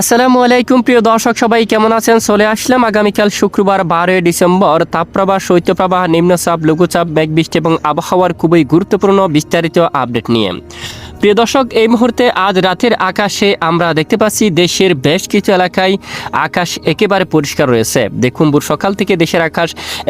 আসসালামু আলাইকুম, প্রিয় দর্শক সবাই কেমন আছেন? চলে আসলাম আগামীকাল শুক্রবার বারোই ডিসেম্বর। তাপপ্রবাহ, শৈত্যপ্রবাহ, নিম্নচাপ, লঘুচাপ, মেঘবৃষ্টি এবং আবহাওয়ার খুবই গুরুত্বপূর্ণ বিস্তারিত আপডেট নিয়ে। প্রিয় দর্শক, এই মুহূর্তে আজ রাতের আকাশে আমরা দেখতে পাচ্ছি দেশের বেশ কিছু এলাকায় আকাশ একেবারে পরিষ্কার রয়েছে। দেখুন, ভোর সকাল থেকে দেশের আকাশ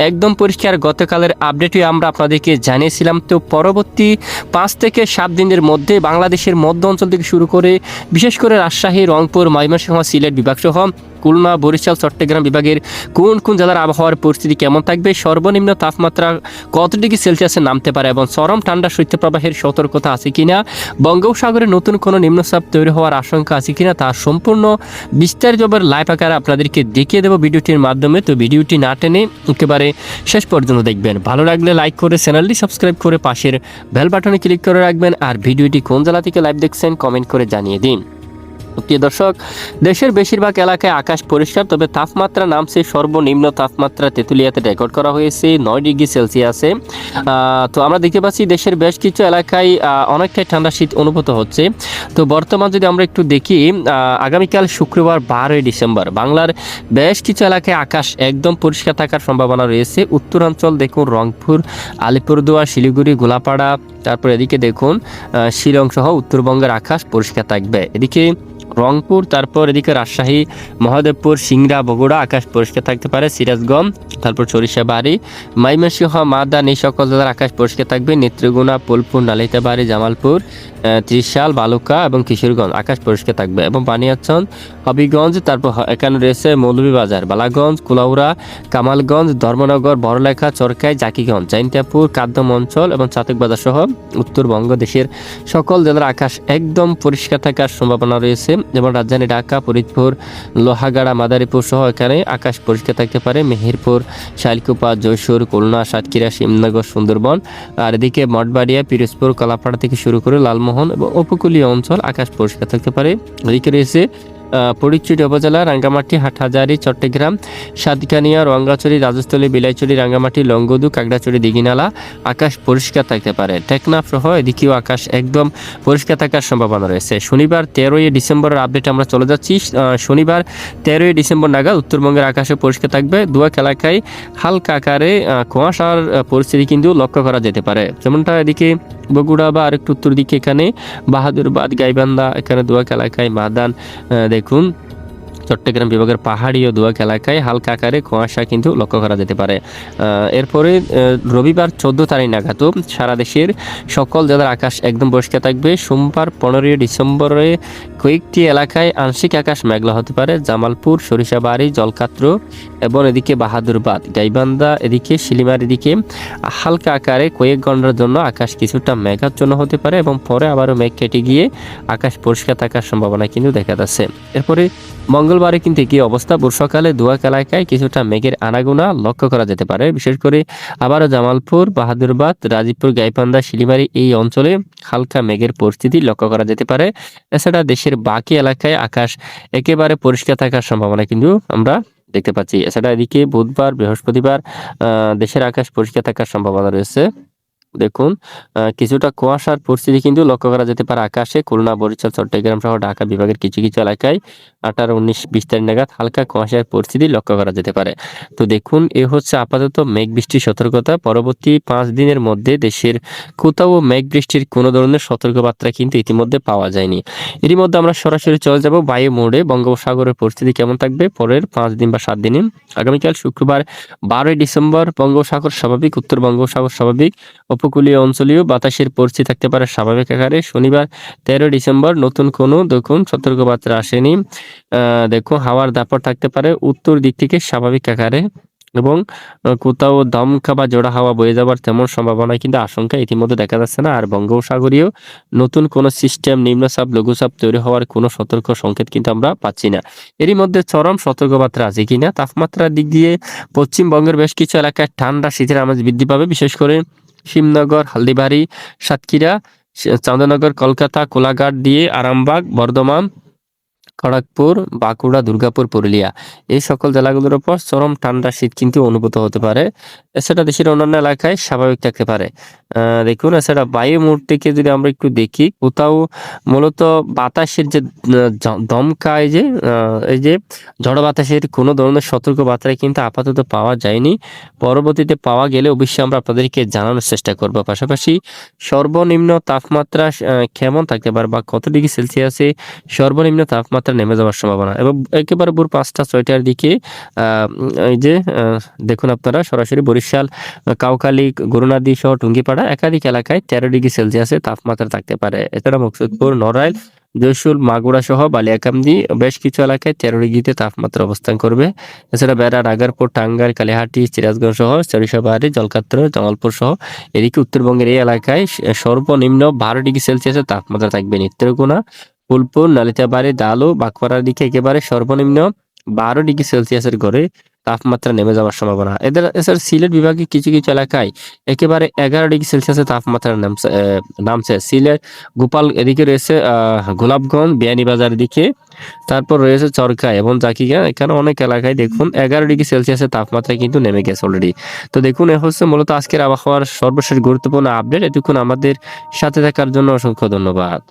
একদম পরিষ্কার। গতকালের আপডেটে আমরা আপনাদেরকে জানিয়েছিলাম, তো পরবর্তী পাঁচ থেকে সাত দিনের মধ্যে বাংলাদেশের মধ্য অঞ্চল থেকে শুরু করে, বিশেষ করে রাজশাহী, রংপুর, ময়মনসিংহ, সিলেট বিভাগ সহ খুলনা, বরিশাল, চট্টগ্রাম বিভাগের কোন কোন জেলার আবহাওয়ার পরিস্থিতি কেমন থাকবে, সর্বনিম্ন তাপমাত্রা কত ডিগ্রি সেলসিয়াসে নামতে পারে এবং চরম ঠান্ডা, শৈত্যপ্রবাহের সতর্কতা আছে কিনা বঙ্গোপসাগরে নতুন কোনো নিম্নচাপ তৈরি হওয়ার আশঙ্কা আছে কিনা তা সম্পূর্ণ বিস্তারিতভাবে লাইভ আকারে আপনাদেরকে দেখিয়ে দেবো ভিডিওটির মাধ্যমে। তো ভিডিওটি না টেনে একেবারে শেষ পর্যন্ত দেখবেন। ভালো লাগলে লাইক করে চ্যানেলটি সাবস্ক্রাইব করে পাশের বেল বাটনে ক্লিক করে রাখবেন। আর ভিডিওটি কোন জেলা থেকে লাইভ দেখছেন কমেন্ট করে জানিয়ে দিন। প্রিয় দর্শক, দেশের বেশিরভাগ এলাকায় আকাশ পরিষ্কার, তবে তাপমাত্রা নামছে সর্বনিম্ন তাপমাত্রা তেঁতুলিয়াতে রেকর্ড করা হয়েছে, নয় ডিগ্রি সেলসিয়াসে। তো আমরা দেখতে পাচ্ছি দেশের বেশ কিছু এলাকায় অনেকটাই ঠান্ডা শীত অনুভূত হচ্ছে। তো বর্তমান যদি আমরা একটু দেখি আগামীকাল শুক্রবার বারোই ডিসেম্বর, বাংলার বেশ কিছু এলাকায় আকাশ একদম পরিষ্কার থাকার সম্ভাবনা রয়েছে। উত্তরাঞ্চল দেখুন, রংপুর, আলিপুরদুয়ার, শিলিগুড়ি, গোলাপাড়া, তারপর এদিকে দেখুন শিলং সহ উত্তরবঙ্গের আকাশ পরিষ্কার থাকবে। এদিকে রংপুর, তারপর এদিকে রাজশাহী, মহাদেবপুর, সিংড়া, বগুড়া, আকাশ পরিষ্কার থাকতে পারে, সিরাজগঞ্জ, তারপর সরিষাবাড়ি মাইমাসিংহ মাদান এই সকল জেলার আকাশ পরিষ্কার থাকবে নেত্রগুনা পোলপুর নালিতাবাড়ি জামালপুর ত্রিশাল, বালুকা এবং কিশোরগঞ্জ আকাশ পরিষ্কার থাকবে এবং বানিয়াচন, হবিগঞ্জ, তারপর এখানে রয়েছে মৌলভীবাজার, বালাগঞ্জ, কুলাউড়া, কামালগঞ্জ, ধর্মনগর, বড়লেখা, চরকাই, জাকিগঞ্জ জৈন্তাপুর কাদ্যম অঞ্চল এবং চাতকবাজার সহ উত্তরবঙ্গ দেশের সকল জেলার আকাশ একদম পরিষ্কার থাকার সম্ভাবনা রয়েছে। যেমন রাজধানী ঢাকা, ফরিদপুর, লোহাগাড়া, মাদারীপুর সহ এখানে আকাশ পরিষ্কার থাকতে পারে। মেহেরপুর, শালকুপা, জয়সুর, খুলনা, সাতক্ষীরা, শিবনগর, সুন্দরবন। আর এদিকে মঠবাড়িয়া, পিরোজপুর, কলাপাড়া থেকে শুরু করে লালমোহন এবং উপকূলীয় অঞ্চল আকাশ পরিষ্কার থাকতে পারে। এদিকে রয়েছে ফটিকছড়ি উপজেলা, রাঙ্গামাটি, হাটহাজারি, চট্টগ্রাম সাতকানিয়া রঙ্গাচড়ি রাজস্থলী বিলাইচড়ি রাঙ্গামাটি লঙ্গদু কাকড়াচড়ি দিঘিনালা, আকাশ পরিষ্কার থাকতে পারে। টেকনাফ সহ এদিকেও আকাশ একদম পরিষ্কার থাকার সম্ভাবনা রয়েছে। শনিবার তেরোই ডিসেম্বরের আপডেট আমরা চলে যাচ্ছি। শনিবার তেরোই ডিসেম্বর নাগাদ উত্তরবঙ্গের আকাশে পরিষ্কার থাকবে। দুয়াক এলাকায় হালকা আকারে কুয়াশার পরিস্থিতি কিন্তু লক্ষ্য করা যেতে পারে। যেমনটা এদিকে বগুড়া বা আরেকটু উত্তর দিকে এখানে বাহাদুরবাদ, গাইবান্ধা, এখানে দুয়াক এলাকায় মাদান আহ, দেখুন চট্টগ্রাম বিভাগের পাহাড়ি ও দুয়াক এলাকায় হালকা আকারে কুয়াশা কিন্তু লক্ষ্য করা যেতে পারে। এরপরে রবিবার চোদ্দ তারিখ নাগাদও সারা দেশের সকল জেলার আকাশ একদম পরিষ্কার থাকবে। সোমবার পনেরোই ডিসেম্বরে কয়েকটি এলাকায় আংশিক আকাশ মেঘলা হতে পারে। জামালপুর, সরিষাবাড়ি, জলকাত্র এবং এদিকে বাহাদুরবাদ, গাইবান্ধা, এদিকে শিলিমার এদিকে হালকা আকারে কয়েক ঘণ্টার জন্য আকাশ কিছুটা মেঘাচ্ছন্ন হতে পারে এবং পরে আবারও মেঘ কেটে গিয়ে আকাশ পরিষ্কার থাকার সম্ভাবনা কিন্তু দেখা যাচ্ছে। এরপরে মঙ্গলবারে কিন্তু কি অবস্থা। বর্ষাকালে দুয়াক এলাকায় কিছুটা মেঘের আনাগোনা লক্ষ্য করা যেতে পারে। বিশেষ করে আবারও জামালপুর, বাহাদুরবাদ, রাজীবপুর গাইপান্দা শিলিমারি এই অঞ্চলে হালকা মেঘের পরিস্থিতি লক্ষ্য করা যেতে পারে। এছাড়া দেশের বাকি এলাকায় আকাশ একেবারে পরিষ্কার থাকার সম্ভাবনা কিন্তু আমরা দেখতে পাচ্ছি। এছাড়া এদিকে বুধবার, বৃহস্পতিবার দেশের আকাশ পরিষ্কার থাকার সম্ভাবনা রয়েছে। দেখুন কিছুটা কুয়াশার পরিস্থিতি কিন্তু লক্ষ্য করা যেতে পারে আকাশে। খুলনা, বরিশাল, চট্টগ্রাম সহ ঢাকা বিভাগের কিছু কিছু এলাকায় আঠারো, উনিশ, বিশ তারিখ নাগাদ হালকা কুয়াশার পরিস্থিতি লক্ষ্য করা যেতে পারে। তো দেখুন, এ হচ্ছে আপাতত মেঘ বৃষ্টির সতর্কতা। পরবর্তী পাঁচ দিনের মধ্যে দেশের কোথাও মেঘ বৃষ্টির কোনো ধরনের সতর্কবার্তা কিন্তু ইতিমধ্যে পাওয়া যায়নি। এরই মধ্যে আমরা সরাসরি চলে যাব বায়ু মোড়ে। বঙ্গোপসাগরের পরিস্থিতি কেমন থাকবে? পরের পাঁচ দিন বা সাত দিনে। আগামীকাল শুক্রবার বারোই ডিসেম্বর বঙ্গোপসাগর স্বাভাবিক, উত্তর বঙ্গোপসাগর স্বাভাবিক উপকূলীয় অঞ্চলীয় বাতাসের পরিস্থিতি থাকতে পারে স্বাভাবিক আকারে। শনিবার, তেরো ডিসেম্বর, নতুন কোনো, দেখুন, সতর্কবার্তা আসেনি। দেখুন, হাওয়ার দাপট থাকতে পারে উত্তর দিক থেকে স্বাভাবিক আকারে এবং কোথাও দমকা বা জোড়া হাওয়া বয়ে যাবার তেমন সম্ভাবনা কিন্তু আশঙ্কা ইতিমধ্যে দেখা যাচ্ছে না। আর বঙ্গোপসাগরীয় নতুন কোনো সিস্টেম, নিম্নচাপ, লঘুচাপ তৈরি হওয়ার কোনো সতর্ক সংকেত কিন্তু আমরা পাচ্ছি না। এরই মধ্যে চরম সতর্কবার্তা আছে কিনা তাপমাত্রার দিক দিয়ে পশ্চিমবঙ্গের বেশ কিছু এলাকায় ঠান্ডা, শীতের আমেজ বৃদ্ধি পাবে। বিশেষ করে শিবনগর হালদিবাড়ি সাতক্ষীরা চন্দ্রনগর কলকাতা কোলাঘাট দিয়ে আরামবাগ বর্ধমান খড়গপুর, বাঁকুড়া, দুর্গাপুর, পুরুলিয়া। এই সকল জেলাগুলোর উপর চরম ঠান্ডা শীত কিন্তু অনুভূত হতে পারে। এছাড়া দেশের অন্যান্য এলাকায় স্বাভাবিক থাকতে পারে। দেখুন, এছাড়া বায়ু মুহূর্তকে যদি আমরা একটু দেখি, কোথাও মূলত বাতাসের যে দমকা, এই যে এই যে ঝড় বাতাসের কোনো ধরনের সতর্ক বার্তা কিন্তু আপাতত পাওয়া যায়নি। পরবর্তীতে পাওয়া গেলে অবশ্যই আমরা আপনাদেরকে জানানোর চেষ্টা করব। পাশাপাশি সর্বনিম্ন তাপমাত্রা কেমন থাকতে পারে বা কত ডিগ্রি সেলসিয়াসে সর্বনিম্ন তাপমাত্রা নেমে যাওয়ার সম্ভাবনা। এবং একেবারে ভোর পাঁচটা, ছয়টার দিকে এই যে দেখুন আপনারা, সরাসরি বরিশাল, কাউখালী, গরুনাদি সহ টুঙ্গিপাড়া একাধিক এলাকায় তেরো ডিগ্রি সেলসিয়াসে তাপমাত্রা থাকতে পারে। এছাড়া মকসুদপুর, নড়াইল জয়সুল মাগুরা সহ বালিয়াকান্দি বেশ কিছু এলাকায় তেরো ডিগ্রিতে তাপমাত্রা অবস্থান করবে। এছাড়া বেড়া রাগারপুর টাঙ্গাইল, কালিহাটি, সিরাজগঞ্জ সহ সরিষাবাড়ি, জলকাত্র, জঙ্গলপুর সহ এদিকে উত্তরবঙ্গের এই এলাকায় সর্বনিম্ন বারো ডিগ্রি সেলসিয়াসের তাপমাত্রা থাকবে নেত্রকোনা ফুলপুর নালিতাবাড়ি ডালু বাঁকপাড়ার দিকে একেবারে সর্বনিম্ন বারো ডিগ্রি সেলসিয়াসের ঘরে তাপমাত্রা নেমে যাওয়ার সম্ভাবনা। এদের, এছাড়া সিলেট বিভাগে কিছু কিছু এলাকায় একেবারে এগারো ডিগ্রি সেলসিয়াসের তাপমাত্রা নামছে নামছে। সিলেট, গোপাল এদিকে রয়েছে গোলাপগঞ্জ বিয়ানীবাজার দিকে। তারপর রয়েছে চরকা এবং জাকিগা এখানে অনেক এলাকায় দেখুন এগারো ডিগ্রি সেলসিয়াসের তাপমাত্রা কিন্তু নেমে গেছে অলরেডি তো দেখুন, এ হচ্ছে মূলত আজকের আবহাওয়ার সর্বশেষ গুরুত্বপূর্ণ আপডেট এতক্ষণ আমাদের সাথে থাকার জন্য অসংখ্য ধন্যবাদ।